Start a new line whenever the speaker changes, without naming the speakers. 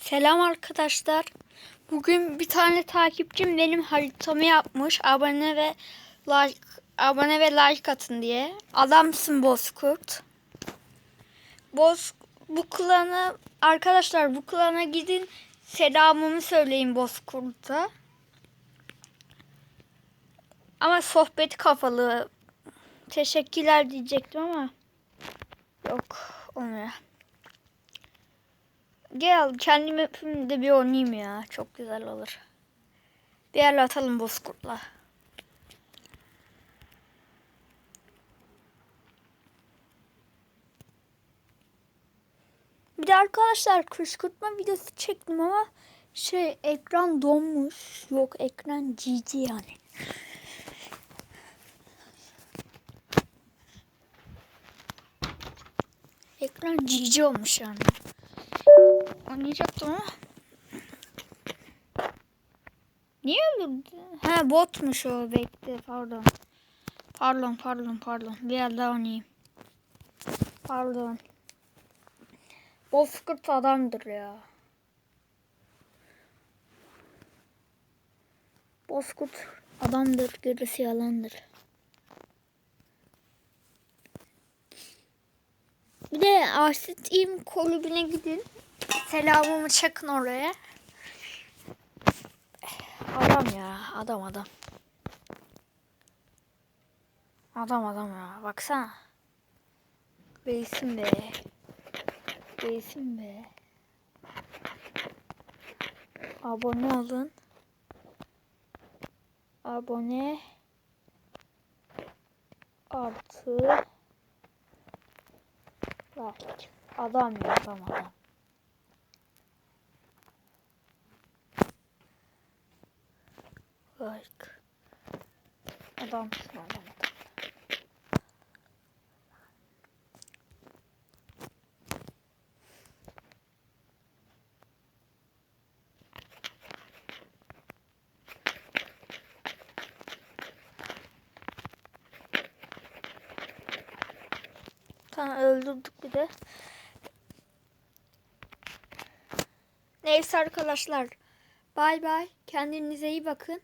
Selam arkadaşlar. Bugün bir tane takipçim benim haritamı yapmış. Abone ve like abone ve like atın diye. Adamsın Bozkurt. Boz bu klana arkadaşlar bu klana gidin selamımı söyleyin Bozkurt'a. Ama sohbet kafalı. Teşekkürler diyecektim ama yok olmuyor. Gel kendim yapayım da bir oynayayım ya. Çok güzel olur. Bir yerle atalım bozkurtla. Bir de arkadaşlar kışkırtma videosu çektim ama şey ekran donmuş. Yok ekran GG yani. Ekran GG olmuş yani. Oynayacaktım ama. Niye öldürdü? He botmuş o bekle pardon. Pardon pardon pardon. Bir yer daha oynayayım. Pardon. Bozkurt adamdır ya. Bozkurt adamdır, gerisi yalandır. Bir de Asit İm kulübüne gidin. Selamımı çakın oraya. Adam ya, adam adam. Adam adam ya, baksana. Beysin be. Beysin be. Abone olun. Abone artı like. Adam ya, adam adam. Like. Adam. Tamam öldürdük bir de. Neyse arkadaşlar. Bay bay. Kendinize iyi bakın.